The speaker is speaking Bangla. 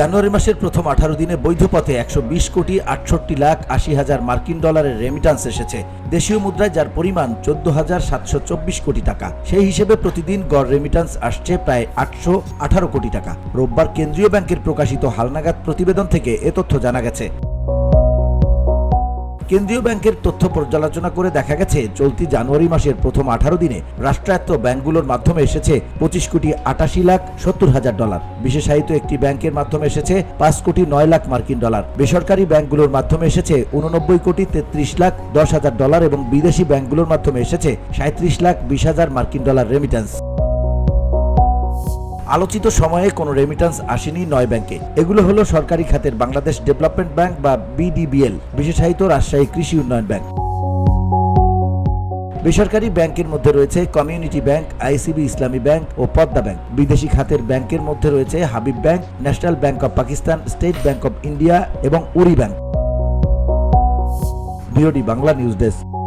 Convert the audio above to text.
জানুয়ারি মাসের প্রথম আঠারো দিনে বৈধ পথে একশো বিশ কোটি আটষট্টি লাখ আশি হাজার মার্কিন ডলারের রেমিটান্স এসেছে। দেশীয় মুদ্রায় যার পরিমাণ চোদ্দ হাজার সাতশো চব্বিশ কোটি টাকা, সেই হিসেবে প্রতিদিন গড় রেমিটান্স আসছে প্রায় আটশো আঠারো কোটি টাকা। রোববার কেন্দ্রীয় ব্যাংকের প্রকাশিত হালনাগাদ প্রতিবেদন থেকে এ তথ্য জানা গেছে। কেন্দ্রীয় ব্যাংকের তথ্য পর্যালোচনা করে দেখা গেছে, চলতি জানুয়ারি মাসের প্রথম আঠারো দিনে রাষ্ট্রায়ত্ত ব্যাংকগুলোর মাধ্যমে এসেছে পঁচিশ কোটি আটাশি লাখ সত্তর হাজার ডলার। বিশেষায়িত একটি ব্যাংকের মাধ্যমে এসেছে পাঁচ কোটি নয় লাখ মার্কিন ডলার। বেসরকারি ব্যাংকগুলোর মাধ্যমে এসেছে উননব্বই কোটি তেত্রিশ লাখ দশ হাজার ডলার এবং বিদেশি ব্যাংকগুলোর মাধ্যমে এসেছে সাঁত্রিশ লাখ বিশ হাজার মার্কিন ডলার রেমিটেন্স আলোচিত সময়ে কোনো রেমিটেন্স আসেনি নয় ব্যাংকে। এগুলো হলো সরকারি খাতের বাংলাদেশ ডেভেলপমেন্ট ব্যাংক বা বিডিবিএল বিশেষায়িত রাজশাহী কৃষি উন্নয়ন ব্যাংক। বেসরকারি ব্যাংকের মধ্যে রয়েছে community bank ICB Islami bank ও পদ্মা ব্যাংক। বিদেশি খাতের ব্যাংকের মধ্যে রয়েছে Habib bank, national bank of Pakistan, state bank of India এবং Woori bank. Bangla news desk.